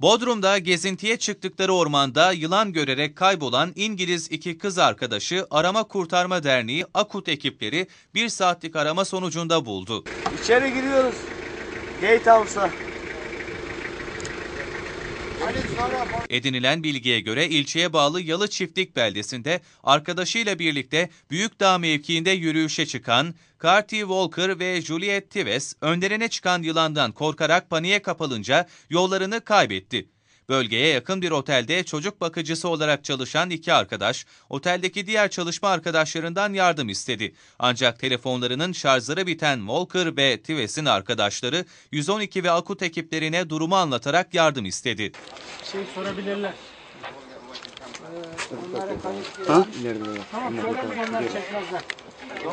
Bodrum'da gezintiye çıktıkları ormanda yılan görerek kaybolan İngiliz iki kız arkadaşı Arama Kurtarma Derneği Akut ekipleri bir saatlik arama sonucunda buldu. İçeri giriyoruz. Gate House'a. Edinilen bilgiye göre ilçeye bağlı Yalı Çiftlik beldesinde arkadaşıyla birlikte Büyükdağ mevkiinde yürüyüşe çıkan Carty Walker ve Juliet Tives önlerine çıkan yılandan korkarak paniğe kapılınca yollarını kaybetti. Bölgeye yakın bir otelde çocuk bakıcısı olarak çalışan iki arkadaş, oteldeki diğer çalışma arkadaşlarından yardım istedi. Ancak telefonlarının şarjları biten Walker ve Tives'in arkadaşları 112 ve akut ekiplerine durumu anlatarak yardım istedi. şey sorabilirler.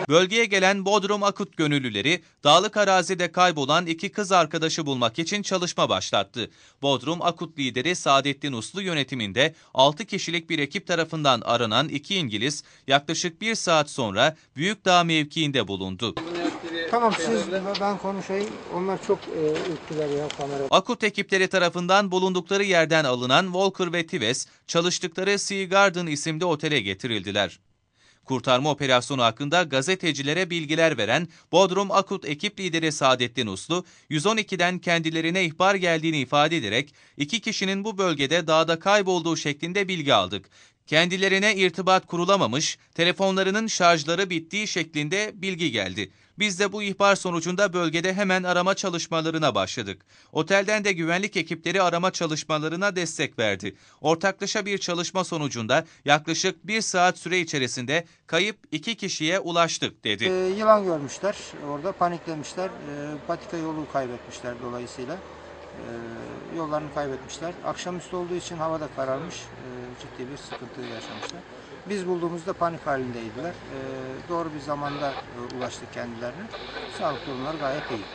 Bölgeye gelen Bodrum Akut gönüllüleri dağlık arazide kaybolan iki kız arkadaşı bulmak için çalışma başlattı. Bodrum Akut lideri Saadettin Uslu yönetiminde 6 kişilik bir ekip tarafından aranan iki İngiliz yaklaşık bir saat sonra Büyükdağ mevkiinde bulundu. Tamam siz ben konuşayım. Onlar çok e, ürktüler ya kamera. Akut ekipleri tarafından bulundukları yerden alınan Walker ve Tives çalıştıkları Sea Garden isimli otele getirildiler. Kurtarma operasyonu hakkında gazetecilere bilgiler veren Bodrum Akut ekip lideri Saadettin Uslu, 112'den kendilerine ihbar geldiğini ifade ederek iki kişinin bu bölgede dağda kaybolduğu şeklinde bilgi aldık. Kendilerine irtibat kurulamamış, telefonlarının şarjları bittiği şeklinde bilgi geldi. Biz de bu ihbar sonucunda bölgede hemen arama çalışmalarına başladık. Otelden de güvenlik ekipleri arama çalışmalarına destek verdi. Ortaklaşa bir çalışma sonucunda yaklaşık bir saat süre içerisinde kayıp iki kişiye ulaştık dedi. E, yılan görmüşler. Orada paniklemişler. E, patika yolu kaybetmişler dolayısıyla. E, yollarını kaybetmişler. Akşamüstü olduğu için hava da kararmış. E, ciddi bir sıkıntı yaşamışlar. Biz bulduğumuzda panik halindeydiler. E, doğru bir zamanda e, ulaştık kendilerine. Sağlık durumları gayet iyi.